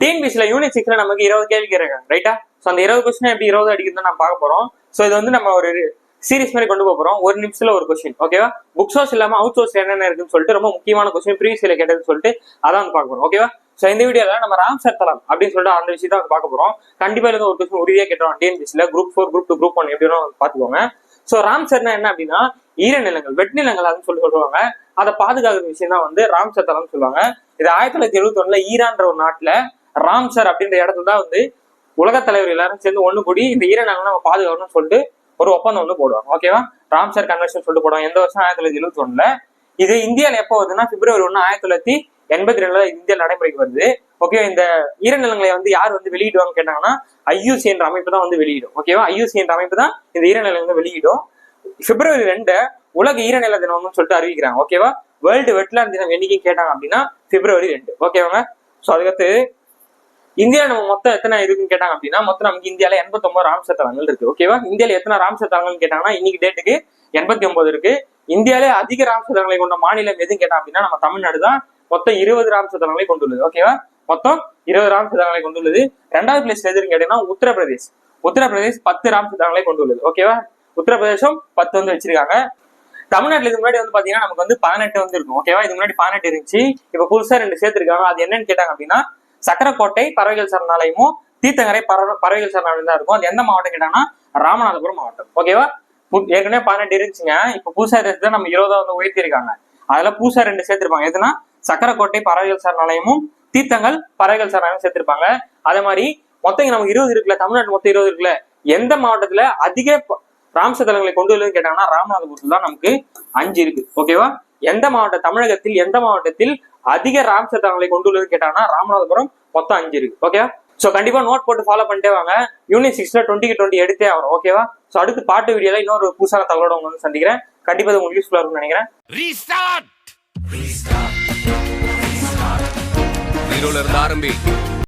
டிஎன்பிசியில் யூனிட் சிக்ஸில் நமக்கு இருபது கேள்வி இருக்காங்க ரைட்டா ஸோ அந்த இருபது கொஸ்டின் எப்படி இருபது அடிக்கிறது நம்ம பார்க்க போகிறோம் ஸோ இது வந்து நம்ம ஒரு சீரிஸ் மாதிரி கொண்டு போக போகிறோம் ஒரு நிமிஷத்தில் ஒரு கொஸ்டின் ஓகேவா புக் சோர்ஸ் இல்லாமல் அவுட் சோர்ஸ் என்னென்ன இருக்குன்னு சொல்லிட்டு ரொம்ப முக்கியமான கொஸ்டின் ப்ரீவியஸ்ல கேட்டதுன்னு சொல்லிட்டு அதான் வந்து பார்க்க போகிறோம் ஓகேவா ஸோ இந்த வீடியோல நம்ம ராம் தலம் அப்படின்னு சொல்லிட்டு அந்த விஷயத்தை வந்து பார்க்க போகிறோம் கண்டிப்பாக இருந்து ஒரு கொஸ்டின் உறுதியாக கேட்டோம் டிஎன்பிசில group four group two group one எப்படி பார்த்துக்கோங்க. ஸோ ராம் சர்னா என்ன அப்படின்னா ஈரநிலங்கள் வெட்நிலங்கள் அப்படின்னு சொல்லி சொல்லுவாங்க. அதை பாதுகாக்கிற விஷயம் தான் வந்து ராம் சத்தலம்னு சொல்லுவாங்க. இது ஆயிரத்தி தொள்ளாயிரத்தி எழுபத்தி ஒன்றில் ஈரான்ற ஒரு நாட்டில் ராம்சர் அப்படின்ற இடத்துல தான் வந்து உலக தலைவர் எல்லாரும் சேர்ந்து ஒண்ணு கூடி இந்த ஈரநிலங்களை நம்ம பாதுகாக்கணும்னு சொல்லிட்டு ஒரு ஒப்பந்தம் வந்து போடுவாங்க. ஓகேவா ராம்சர் கன்வென்ஷன் சொல்லிட்டு போடுவாங்க. எந்த வருஷம் ஆயிரத்தி தொள்ளாயிரத்தி எழுபத்தி ஒண்ணுல? இது இந்தியால எப்போ வருதுன்னா பிப்ரவரி ஒன்று ஆயிரத்தி தொள்ளாயிரத்தி எண்பத்தி ரெண்டுல இந்தியா நடைமுறைக்கு வருது. ஓகே இந்த ஈரநிலங்களை வந்து யார் வந்து வெளியிடுவாங்க கேட்டாங்கன்னா ஐயூசி என்ற அமைப்பு தான் வந்து வெளியிடும். ஓகேவா ஐயூசி என்ற அமைப்பு தான் இந்த ஈரநிலங்களை வெளியிடும். பிப்ரவரி ரெண்டு உலக ஈரநில தினம்னு சொல்லிட்டு அறிவிக்கிறாங்க. ஓகேவா வேர்ல்டு வெட்லாண்ட் தினம் என்னைக்கு கேட்டாங்க அப்படின்னா பிப்ரவரி ரெண்டு. ஓகேவாங்க ஸோ அதுக்கடுத்து இந்தியா நம்ம மொத்தம் எத்தனை இருக்குன்னு கேட்டாங்க அப்படின்னா மொத்தம் நமக்கு இந்தியால எண்பத்தொன்பது ராம்சர் தலங்கள் இருக்கு. ஓகேவா இந்தியால எத்தனை ராம்சர் தலங்கள்னு கேட்டாங்கன்னா இன்னைக்கு டேட்டுக்கு எண்பத்தி ஒன்பது இருக்கு. இந்தியாவிலே அதிக ராம்சர் தலங்களை கொண்ட மாநிலம் எதுன்னு கேட்டா அப்படின்னா நம்ம தமிழ்நாடு தான் மொத்தம் இருபது ராம்சர் தலங்களை கொண்டுள்ளது. ஓகேவா மொத்தம் இருபது ராம்சர் தலங்களை கொண்டுள்ளது. ரெண்டாவது பிளேஸ் எதுன்னு கேட்டீங்கன்னா உத்தரப்பிரதேஷ். உத்தரப்பிரதேஷ் பத்து ராம்சர் தலங்களை கொண்டுள்ளது. ஓகேவா உத்தரப்பிரதேசம் பத்து வந்து வச்சிருக்காங்க. தமிழ்நாட்டில் இதுக்கு முன்னாடி வந்து பாத்தீங்கன்னா நமக்கு வந்து பதினெட்டு வந்து இருக்கும். ஓகேவா இதுக்கு முன்னாடி பதினெட்டு இருந்துச்சு. இப்ப புதுசா ரெண்டு சேர்த்திருக்காங்க. அது என்னன்னு கேட்டாங்க அப்படின்னா சக்கரக்கோட்டை பறவைகள் சரணாலயமும் தீர்த்தங்கரை பறவை பறவைகள் சரணாலயம் தான் இருக்கும். அது எந்த மாவட்டம் கேட்டாங்கன்னா ராமநாதபுரம் மாவட்டம். ஓகேவா ஏற்கனவே பதினெட்டு இருந்துச்சுங்க. இப்ப பூசா தான் நம்ம இருபதா வந்து உயர்த்திருக்காங்க. அதுல பூசா ரெண்டு சேர்த்திருப்பாங்க. எதுனா? சக்கரக்கோட்டை பறவைகள் சரணாலயமும் தீர்த்தங்கள் பறவைகள் சரணாலயம் சேர்த்திருப்பாங்க. அதே மாதிரி மொத்தம் நமக்கு இருபது இருக்குல்ல? தமிழ்நாட்டு மொத்தம் இருபது இருக்குல்ல? எந்த மாவட்டத்துல அதிக ப- ராம்ச தலங்களை கொண்டு வருதுன்னு கேட்டாங்கன்னா ராமநாதபுரத்துல தான் நமக்கு அஞ்சு இருக்கு. ஓகேவா எந்த மாவட்ட தமிழகத்தில் எந்த மாவட்டத்தில் அதிக ராம் சட்டங்களை கொண்டுள்ளதுன்னு கேட்டாங்கன்னா ராமநாதபுரம் மொத்தம் அஞ்சு இருக்கு. ஓகேவா சோ கண்டிப்பா நோட் போட்டு ஃபாலோ பண்ணிட்டே வாங்க. யூனிட் சிக்ஸ்ல டுவெண்ட்டி டுவெண்ட்டி எடுத்தே ஆகும் ஓகேவா சோ அடுத்து பாட்டு வீடியோல இன்னொரு புதுசான தகவலோட உங்களை வந்து சந்திக்கிறேன். கண்டிப்பா உங்களுக்கு யூஸ்ஃபுல்லா இருக்கும்னு நினைக்கிறேன். ஜீரோல இருந்து ஆரம்பி.